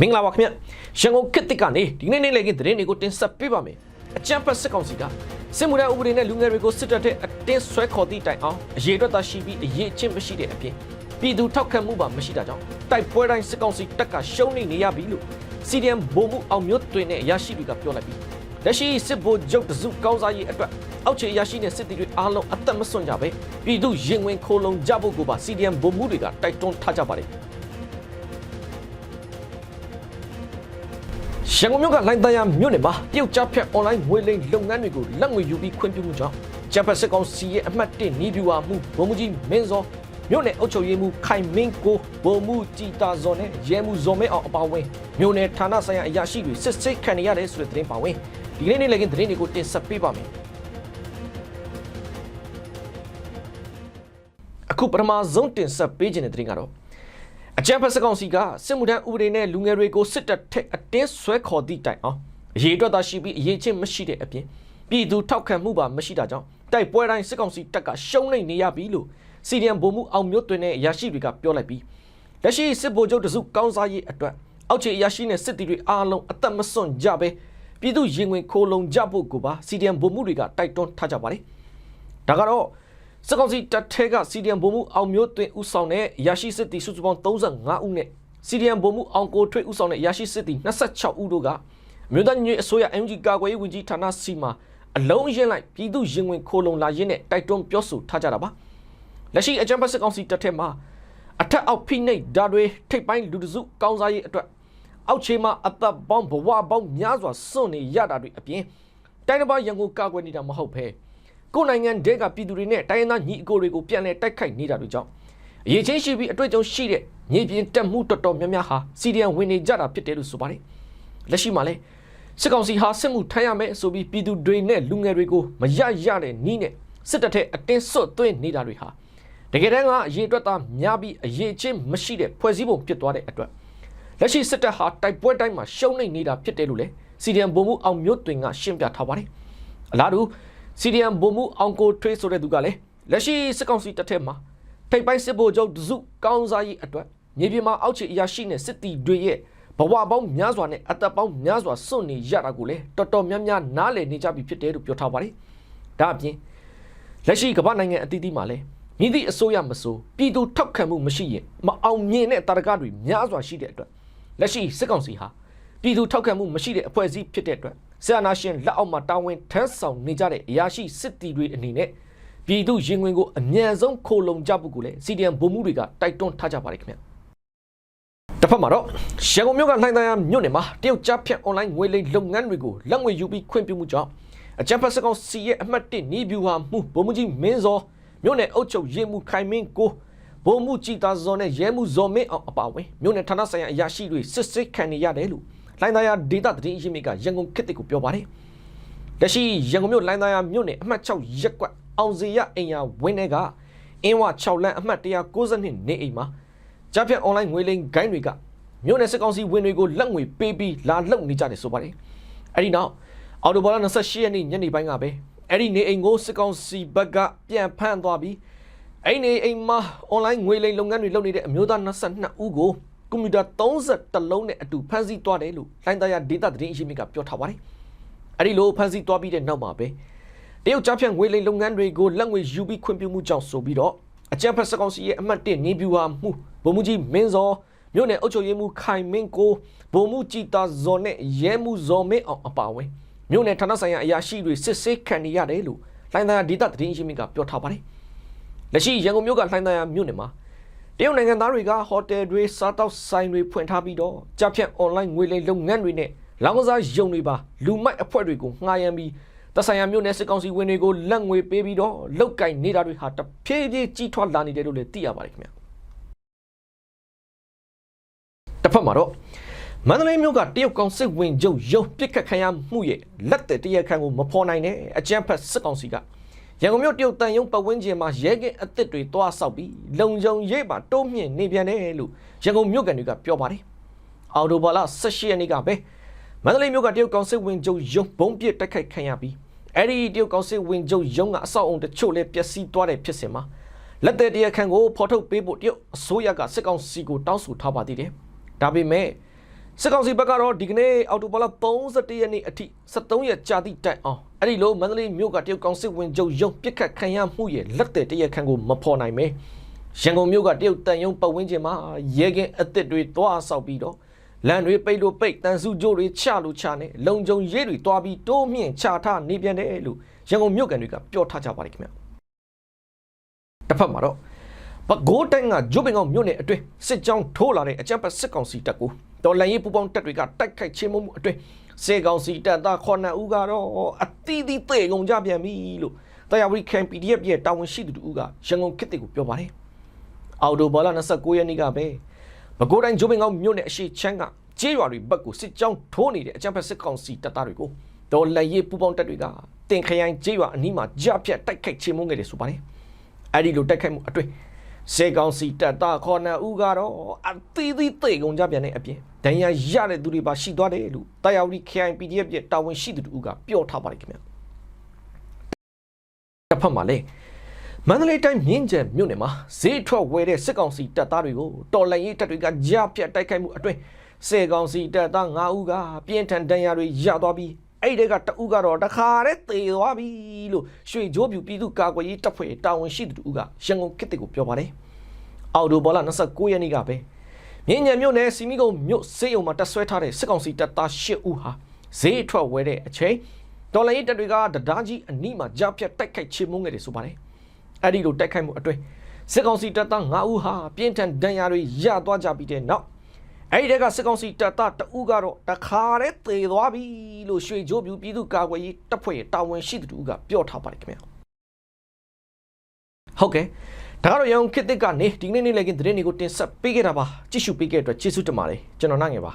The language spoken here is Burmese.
မင်္ဂလာပါခင်ဗျရန်ကုန်ခေတ်တစ်ကနေဒီနေ့နေ့လေကသတင်းတွေကိုတင်ဆက်ပေးပါမယ်အကြံဖတ်စစ်ကောင်စီကစစ်မှုထမ်းဥပဒေနဲ့လူငယ်တွေကိုစစ်တပ်တဲ့အတင်းဆွဲခေါ်သည့်တိုင်အောင်အရေးအတွက်သာရှိပြီးအရေးချင်းမရှိတဲ့အပြင်ပြည်သူထောက်ခံမှုပါမရှိတာကြောင့်တိုက်ပွဲတိုင်းစစ်ကောင်စီတက်ကရှုံးနေနေရပြီလို့ CDM ဗိုလ်မှူးအောင်မျိုးတွင်နဲ့ရရှိတွေကပြောလိုက်ပြီးလက်ရှိစစ်ဗိုလ်ချုပ်တစုကောင်းစားရေးအတွက်အောက်ခြေရရှိတဲ့စစ်တီတွေအားလုံးအသက်မစွန့်ကြပဲပြည်သူရင်ဝင်ခိုးလုံကြဖို့ကိုပါ CDM ဗိုလ်မှူးတွေကတိုက်တွန်းထားကြပါတယ် ရန်ကုန်မြို့ကလိုင်းတန်းရမြို့နယ်မှာတရုတ်ကြားဖြတ် online ငွေလိမ်လုပ်ငန်းတွေကိုလက်ငွေယူပြီးခွင့်ပြုမှုကြောင့်ဂျပန်စစ်ကောင်စီရဲ့အမှတ်1နီးဗျူဟာမှုဗိုလ်မှူးကြီးမင်းစောမြို့နယ်အုပ်ချုပ်ရေးမှူးခိုင်မင်းကိုဗိုလ်မှူးကြည်တာဇော်နဲ့ရဲမှူးဇော်မဲအောင်အပါအဝင်မြို့နယ်ဌာနဆိုင်ရာအရာရှိတွေစစ်ဆေးခံနေရတယ်ဆိုတဲ့သတင်းပါဝင်ဒီကနေ့နေ့လည်းကသတင်းတွေကိုတင်ဆက်ပေးပါမယ်အခုပထမဆုံးတင်ဆက်ပေးခြင်းတဲ့သတင်းကတော့ အကြံဖက်စကောင်စီကစစ်မှုထမ်းဥပဒေနဲ့လူငယ်တွေကိုစစ်တပ်ထက်အတင်းဆွဲခေါ်သည့်တိုင်အောင်အရေးအတွက်သာရှိပြီးအရေးချင်းမရှိတဲ့အပြင်ပြည်သူထောက်ခံမှုပါမရှိတာကြောင့်တိုက်ပွဲတိုင်းစစ်ကောင်စီတပ်ကရှုံးနေနေရပြီလို့စီဒီအမ်ဗိုလ်မှူးအောင်မျိုးတွင်နဲ့ရရှိတွေကပြောလိုက်ပြီးလက်ရှိစစ်ဗိုလ်ချုပ်တစုကောင်းစားရေးအတွက်အောက်ခြေရရှိတဲ့စစ်တီတွေအားလုံးအသက်မစွန့်ကြပဲပြည်သူရင်ဝင်ခိုးလုံကြဖို့ကိုပါစီဒီအမ်ဗိုလ်မှူးတွေကတိုက်တွန်းထားကြပါတယ်ဒါကတော့ စစ်ကောင်စီတပ်ထဲက CDM ဗိုလ်မှူးအောင်မျိုးသွင်းဦးဆောင်တဲ့ရရှိစစ်တီစုစုပေါင်း35ဦးနဲ့ CDM ဗိုလ်မှူးအောင်ကိုထွေးဦးဆောင်တဲ့ရရှိစစ်တီ26ဦးတို့ကအမျိုးသားညီညွတ်ရေးအစိုးရ MG ကာကွယ်ရေးဝန်ကြီးဌာနစီမှာအလုံးအရင်လိုက်ပြည်သူရင်ဝင်ခိုးလုံလာရင်းနဲ့တိုက်တွန်းပြောဆိုထားကြတာပါလက်ရှိအကြံဖတ်စစ်ကောင်စီတပ်ထဲမှာအထက်အောက်ဖိနှိပ်ဓာတ်တွေထိပ်ပိုင်းလူတစုကောင်းစားရေးအတွက်အောက်ခြေမှာအသက်ပေါင်းဘဝပေါင်းများစွာစွန့်နေရတာတွေအပြင်တိုင်းတစ်ပါးရန်ကုန်ကာကွယ်နေတာမဟုတ်ဘဲ ကိုယ်နိုင်ငံတဲကပြည်သူတွေနဲ့တိုင်းရင်းသားညီအကိုတွေကိုပြန်လဲတိုက်ခိုက်နေတာတွေကြောင့်အရေးချင်းရှိပြီးအတွေ့အကြုံရှိတဲ့ညီပြင်းတက်မှုတော်တော်များများဟာစီဒီအန်ဝင်နေကြတာဖြစ်တယ်လို့ဆိုပါတယ်။လက်ရှိမှာလဲစစ်ကောင်စီဟာစစ်မှုထမ်းရမယ်ဆိုပြီးပြည်သူတွေနဲ့လူငယ်တွေကိုမရရတဲ့နီးနဲ့စစ်တပ်ထက်အတင်းဆွတ်သွင်းနေတာတွေဟာတကယ်တမ်းကအရေးအတွက်သားများပြီးအရေးချင်းမရှိတဲ့ဖွဲ့စည်းပုံဖြစ်သွားတဲ့အတွက်လက်ရှိစစ်တပ်ဟာတိုက်ပွဲတိုင်းမှာရှုံးနေနေတာဖြစ်တယ်လို့လေစီဒီအန်ဘုံမှုအောင်မျိုးတွင်ကရှင်းပြထားပါတယ်။အလားတူ CDM ဗိုလ်မှူးအောင်ကိုထွေးဆိုတဲ့သူကလည်းလက်ရှိစစ်ကောင်စီတပ်ထဲမှာထိပ်ပိုင်းစစ်ဗိုလ်ချုပ်တစုကောင်းစားရေးအတွက်မြေပြင်မှာအောက်ခြေအရာရှိတဲ့စစ်တီတွေရဲ့ဘဝပေါင်းများစွာနဲ့အသက်ပေါင်းများစွာစွန့်နေရတာကိုလည်းတော်တော်များများနားလည်နေကြပြီဖြစ်တယ်လို့ပြောထားပါတယ်။ဒါအပြင်လက်ရှိကမ္ဘာနိုင်ငံအသီးသီးမှာလည်းမြည်သည့်အစိုးရမဆိုပြည်သူထောက်ခံမှုမရှိရင်မအောင်မြင်တဲ့တာရကတွေများစွာရှိတဲ့အတွက်လက်ရှိစစ်ကောင်စီဟာပြည်သူထောက်ခံမှုမရှိတဲ့အဖွဲ့အစည်းဖြစ်တဲ့အတွက် ဆရာနာရှင်လက်အောက်မှာတာဝန်ထမ်းဆောင်နေကြတဲ့အရာရှိစစ်တီတွေအနေနဲ့ပြည်သူရင်ဝင်ကိုအမြန်ဆုံးခိုလုံကြဖို့ကိုလည်း CDM ဗိုလ်မှူးတွေကတိုက်တွန်းထားကြပါတယ်ခင်ဗျတစ်ဖက်မှာတော့ရန်ကုန်မြို့ကလှိုင်းသားရမြို့နယ်မှာတရုတ်ကြားဖြတ် online ငွေလိမ်လုပ်ငန်းတွေကိုလက်ငွေယူပြီးခွင့်ပြုမှုကြောင့်အကြံဖတ်စကောင်စီရဲ့အမှတ်1နီးဗျူဟာမှုဗိုလ်မှူးကြီးမင်းစောမြို့နယ်အုပ်ချုပ်ရေးမှူးခိုင်မင်းကိုဗိုလ်မှူးကြည်သာဇော်နဲ့ရဲမှူးဇော်မင်းအောင်အပါအဝင်မြို့နယ်ဌာနဆိုင်ရာအရာရှိတွေစစ်စစ်ခံနေရတယ်လို့ လိုင်းသားရဒေတာသတင်းအရင်းမြစ်ကရန်ကုန်ခေတ်တစ်ကိုပြောပါတယ်လက်ရှိရန်ကုန်မြို့လိုင်းသားရမြို့နယ်အမှတ်6ရက်ကွက်အောင်စီရအိမ်ယာဝင်းထဲကအင်းဝ6လမ်းအမှတ်192နေအိမ်မှာကြားဖြတ် online ငွေလိမ်ဂိုင်းတွေကမြို့နယ်စစ်ကောင်စီဝင်တွေကိုလက်ငွေပေးပြီးလာလှုပ်နေကြတယ်ဆိုပါတယ်အဲ့ဒီနောက်အော်တိုဘော်လာ28ရက်နေ့ညနေပိုင်းကပဲအဲ့ဒီနေအိမ်ကိုစစ်ကောင်စီဘက်ကပြန်ဖမ်းသွားပြီးအဲ့ဒီနေအိမ်မှာ online ငွေလိမ်လုပ်ငန်းတွေလုပ်နေတဲ့အမျိုးသား22ဦးကို ကွန်ပျူတာ30လုံးနဲ့အတူဖမ်းဆီးသွားတယ်လို့လိုင်းသားရဒေတာသတင်းအရင်းမြစ်ကပြောထားပါတယ်အဲ့ဒီလိုဖမ်းဆီးသွားပြီးတဲ့နောက်မှာပဲတရုတ်ကြားဖြတ်ငွေလိမ်လုပ်ငန်းတွေကိုလက်ငွေယူပြီးခွင့်ပြုမှုကြောင့်ဆိုပြီးတော့အကြံဖက်စကောင်စီရဲ့အမှတ်1နေဗျူဟာမှုဗိုလ်မှူးကြီးမင်းစောမြို့နယ်အုပ်ချုပ်ရေးမှူးခိုင်မင်းကိုဗိုလ်မှူးကြည်တာဇော်နဲ့ရဲမှူးဇော်မင်းအောင်အပါအဝင်မြို့နယ်ဌာနဆိုင်ရာအရာရှိတွေစစ်ဆေးခံနေရတယ်လို့လိုင်းသားရဒေတာသတင်းအရင်းမြစ်ကပြောထားပါတယ်လက်ရှိရန်ကုန်မြို့ကလိုင်းသားရမြို့နယ်မှာ တရုတ်နိုင်ငံသားတွေကဟိုတယ်တွေစားတောက်ဆိုင်တွေဖွင့်ထားပြီးတော့ကြားဖြတ် online ငွေလိမ်လုပ်ငန်းတွေနဲ့လောင်းကစားယုံတွေပါလူမိုက်အဖွဲ့တွေကိုငှားရမ်းပြီးတဆိုင်ရာမြို့နယ်စစ်ကောင်စီဝင်တွေကိုလက်ငွေပေးပြီးတော့လောက်ကင်နေတာတွေဟာတဖြည်းဖြည်းကြီးထွားလာနေတယ်လို့လည်းသိရပါတယ်ခင်ဗျာတစ်ဖက်မှာတော့မန္တလေးမြို့ကတရုတ်ကောင်စစ်ဝင်ချုပ်ရုံပစ်ခတ်ခံရမှုရဲ့လက်သက်တရက်ခန့်ကိုမဖော်နိုင်တဲ့အကြမ်းဖက်စစ်ကောင်စီက ရန်ကုန်မြို့တရုတ်တန်ယုံပတ်ဝန်းကျင်မှာရဲကင်းအသစ်တွေတွားဆောက်ပြီးလုံခြုံရေးပါတိုးမြင့်နေပြန်တယ်လို့ရန်ကုန်မြို့ကန်တွေကပြောပါတယ်။အော်တိုဘာလ18ရက်နေ့ကပဲမန္တလေးမြို့ကတရုတ်ကောင်စစ်ဝင်ချုပ်ရုံဘုံပစ်တိုက်ခိုက်ခံရပြီးအဲ့ဒီတရုတ်ကောင်စစ်ဝင်ချုပ်ရုံကအဆောက်အုံတချို့လည်းပျက်စီးသွားတဲ့ဖြစ်စဉ်မှာလက်သက်တရခန့်ကိုဖော်ထုတ်ပေးဖို့တရုတ်အစိုးရကစစ်ကောင်စီကိုတောင်းဆိုထားပါသေးတယ်။ဒါပေမဲ့စစ်ကောင်စီဘက်ကတော့ဒီကနေ့အောက်တိုဘာလ31ရက်နေ့အထိ73ရက်ကြာသည့်တိုင်အောင် အဲ့ဒီလိုမန္တလေးမြို့ကတရုတ်ကောင်စစ်ဝင်ချုပ်ရုံးပြစ်ခတ်ခံရမှုရဲ့လက်တဲ့တရက်ခန့်ကိုမဖော်နိုင်ပဲရန်ကုန်မြို့ကတရုတ်တန်ယုံပတ်ဝန်းကျင်မှာရဲကင်းအသစ်တွေတွားဆောက်ပြီးတော့လမ်းတွေပိတ်လို့ပိတ်တန်စုကြိုးတွေချလို့ချနေလုံခြုံရေးတွေတွားပြီးတိုးမြင့်ချထားနေပြန်တယ်လို့ရန်ကုန်မြို့ကန်တွေကပြောထားကြပါတယ်ခင်ဗျတစ်ဖက်မှာတော့ပဲခူးတိုင်းကဂျိုးပင်ကောင်မြို့နယ်အတွင်းစစ်ကြောင်းထိုးလာတဲ့အကြမ်းဖက်စစ်ကောင်စီတပ်ကိုတော်လန်ရေးပူပေါင်းတပ်တွေကတိုက်ခိုက်ချင်းမှုမှုအတွင်း စစ်ကောင်စီတပ်သားခေါနဦးကတော့အတီးတီးသေကုန်ကြပြန်ပြီလို့တရားဝီခံ PDF ရဲ့တာဝန်ရှိသူတူကရန်ကုန်ခေတ်တွေကိုပြောပါတယ်။အော်တိုဘောလာ29ရက်နေ့ကပဲပဲခူးတိုင်းဂျိုးပင်ကောင်မြို့နယ်အရှိချမ်းကကျေးရွာတွေဘက်ကိုစစ်ကြောင်းထိုးနေတဲ့အကြမ်းဖက်စစ်ကောင်စီတပ်သားတွေကိုတော်လန်ရေးပူပေါင်းတပ်တွေကတင်ခရိုင်ကျေးရွာအနီးမှာကြားဖြတ်တိုက်ခိုက်ချင်းမှုခဲ့တယ်ဆိုပါတယ်။အဲဒီလိုတိုက်ခိုက်မှုအတွင်း စေကောင်စီတပ်သားခေါ်နဦးကတော့အသီးသီးသိကုန်ကြပြန်တဲ့အပြင်ဒဏ်ရာရတဲ့သူတွေပါရှိသွားတယ်လို့တာယာဝတီ KIPDF ရဲ့တာဝန်ရှိသူတို့ကပြောထားပါတယ်ခင်ဗျတစ်ဖက်မှာလည်းမန္တလေးတိုင်းမြင်းကျန်မြို့နယ်မှာဈေးထွက်ဝယ်တဲ့စစ်ကောင်စီတပ်သားတွေကိုတော်လှန်ရေးတပ်တွေကကြားဖြတ်တိုက်ခိုက်မှုအတွင်းစေကောင်စီတပ်သား9ဦးကပြင်းထန်ဒဏ်ရာတွေရသွားပြီး အဲ့ဒီကတအူးကတော့တခါတည်းသေသွားပြီလို့ရွှေကြိုးပြူပြည်သူ့ကာကွယ်ရေးတပ်ဖွဲ့တာဝန်ရှိသူတို့ကရန်ကုန်ခေတ်ကိုပြောပါတယ်။အော်တိုဘောလာ29ရက်နေ့ကပဲမြင်းညံမြို့နယ်စီမီကုန်းမြို့စေးုံမှာတက်ဆွဲထားတဲ့စစ်ကောင်စီတပ်သား10ဦးဟာဈေးထွက်ဝဲတဲ့အချိန်တော်လိုင်းတပ်တွေကတဒါကြီးအနီးမှာကြားဖြတ်တိုက်ခိုက်ချေမှုန်းခဲ့တယ်ဆိုပါတယ်။အဲ့ဒီလိုတိုက်ခိုက်မှုအတွင်းစစ်ကောင်စီတပ်သား9ဦးဟာပြင်းထန်ဒဏ်ရာတွေရသွားကြပြီးတဲ့နောက် အဲ့ဒီတက်ကစစ်ကောင်စီတပ်သားတဦးကတော့တခါတည်းသေသွားပြီလို့ရွှေကြိုးပြူပြည်သူ့ကာကွယ်ရေးတပ်ဖွဲ့ရဲ့တာဝန်ရှိသူတူကပြောထားပါတယ်ခင်ဗျာဟုတ်ကဲ့ဒါကတော့ရန်ကုန်ခေတ်သစ်ကနေဒီနေ့နေ့လည်းကင်းသတင်းတွေကိုတင်ဆက်ပေးခဲ့တာပါကြည့်ရှုပေးခဲ့တဲ့အတွက်ကျေးဇူးတင်ပါတယ်ကျွန်တော်နိုင်ငယ်ပါ